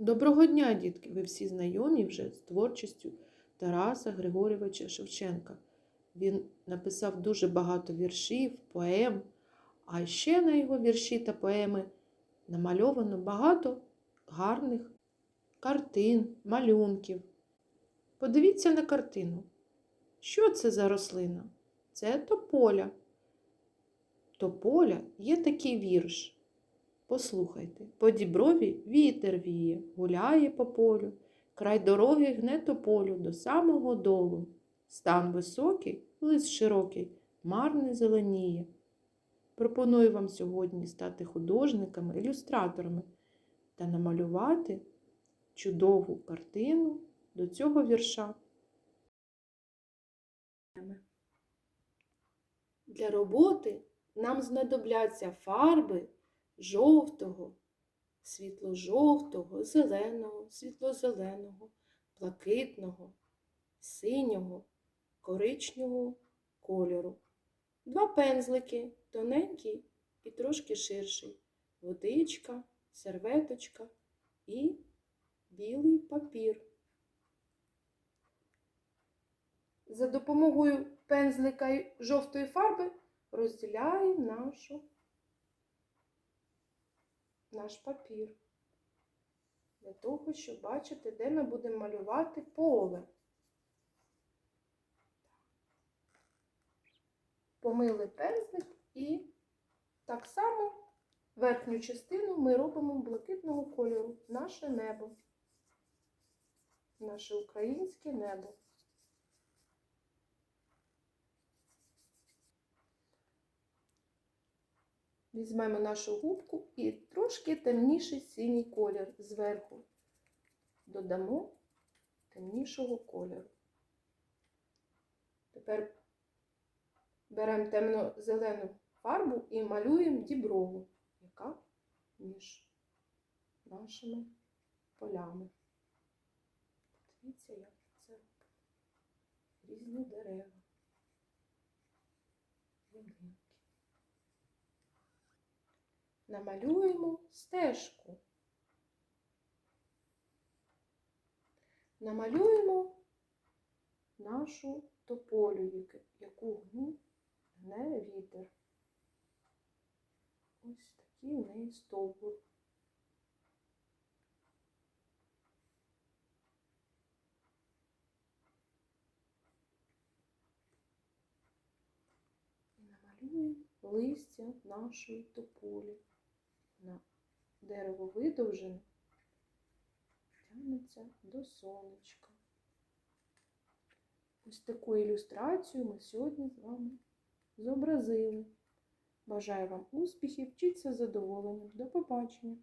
Доброго дня, дітки! Ви всі знайомі вже з творчістю Тараса Григорьовича Шевченка. Він написав дуже багато віршів, поем, а ще на його вірші та поеми намальовано багато гарних картин, малюнків. Подивіться на картину. Що це за рослина? Це тополя. Тополя є такий вірш. Послухайте, по діброві вітер віє, гуляє по полю, край дороги гне тополю до самого долу. Стан високий, лист широкий, марне зеленіє. Пропоную вам сьогодні стати художниками, ілюстраторами та намалювати чудову картину до цього вірша. Для роботи нам знадобляться фарби жовтого, світло-жовтого, зеленого, світло-зеленого, блакитного, синього, коричневого кольору. Два пензлики, тоненький і трошки ширший, водичка, серветочка і білий папір. За допомогою пензлика жовтої фарби розділяємо нашу наш папір. Для того, щоб бачити, де ми будемо малювати поле. Помили пензлик і так само верхню частину ми робимо блакитного кольору. Наше небо. Наше українське небо. Візьмемо нашу губку і трошки темніший синій колір зверху. Додамо темнішого кольору. Тепер беремо темно-зелену фарбу і малюємо діброву, яка між нашими полями. Подивіться, як це. Різні дерева. Намалюємо стежку. Намалюємо нашу тополю, яку гне вітер. Ось такий в неї стовбур. І намалюємо листя нашої тополі на дерево видовжене, тягнеться до сонечка. Ось таку ілюстрацію ми сьогодні з вами зобразили. Бажаю вам успіхів, вчіться задоволенням. До побачення!